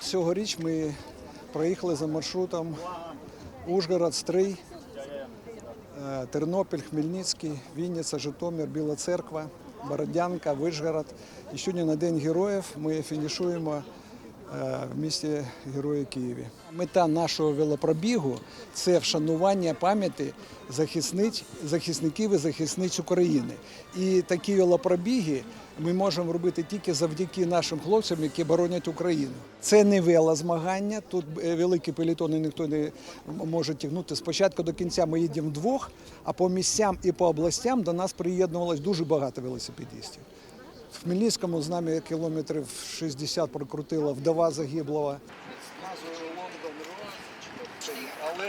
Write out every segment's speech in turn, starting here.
цьогоріч ми проїхали за маршрутом Ужгород, Стрий, е, Тернопіль, Хмельницький, Вінниця, Житомир, Біла Церква, Бородянка, Вишгород. І сьогодні на День героїв ми фінішуємо в місті Герої Києві. Мета нашого велопробігу це вшанування пам'яті захисників і захисниць України. І такі велопробіги ми можемо робити тільки завдяки нашим хлопцям, які боронять Україну. Це не велозмагання. Тут е, великі пелітони ніхто не може тягнути. Спочатку до кінця ми їдемо вдвох, а по місцям і по областям до нас приєднувалось дуже багато велосипедистів. В Хмельницькому з нами кілометрів 60 прокрутила вдова загиблого. Але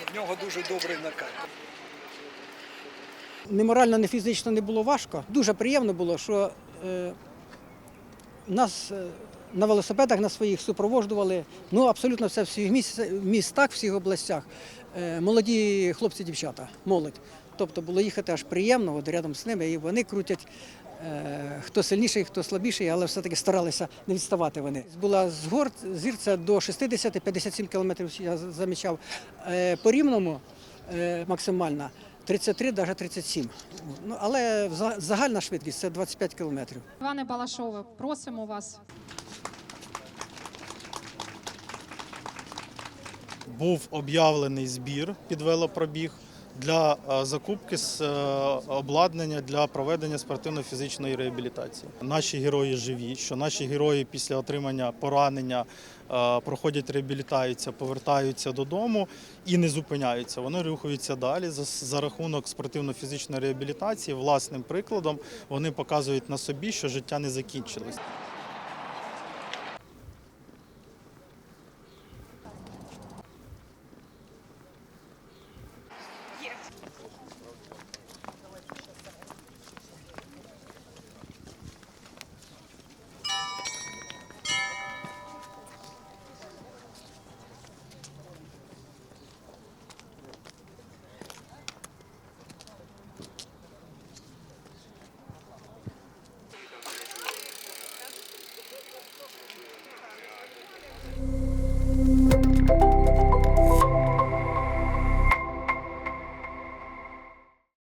від нього дуже добрий накат. Ні морально, ні фізично не було важко. Дуже приємно було, що е, нас е, на велосипедах на своїх супроводжували ну, абсолютно все в всіх міс- містах, в всіх областях. Е, молоді хлопці, дівчата, молодь. Тобто було їхати аж приємно, от рядом з ними, і вони крутять. Е, Хто сильніший, хто слабіший, але все-таки старалися не відставати вони. Була з гор зірця до 60-57 кілометрів, я замічав. Е, По рівному е, максимальна 33, навіть 37. Ну, але загальна швидкість це 25 кілометрів. Іване Балашове, просимо вас. був об'явлений збір під велопробіг для е, закупки з е, обладнання для проведення спортивно-фізичної реабілітації. Наші герої живі, що наші герої після отримання поранення е, проходять реабілітацію, повертаються додому і не зупиняються. Вони рухаються далі за, за рахунок спортивно-фізичної реабілітації. Власним прикладом вони показують на собі, що життя не закінчилось.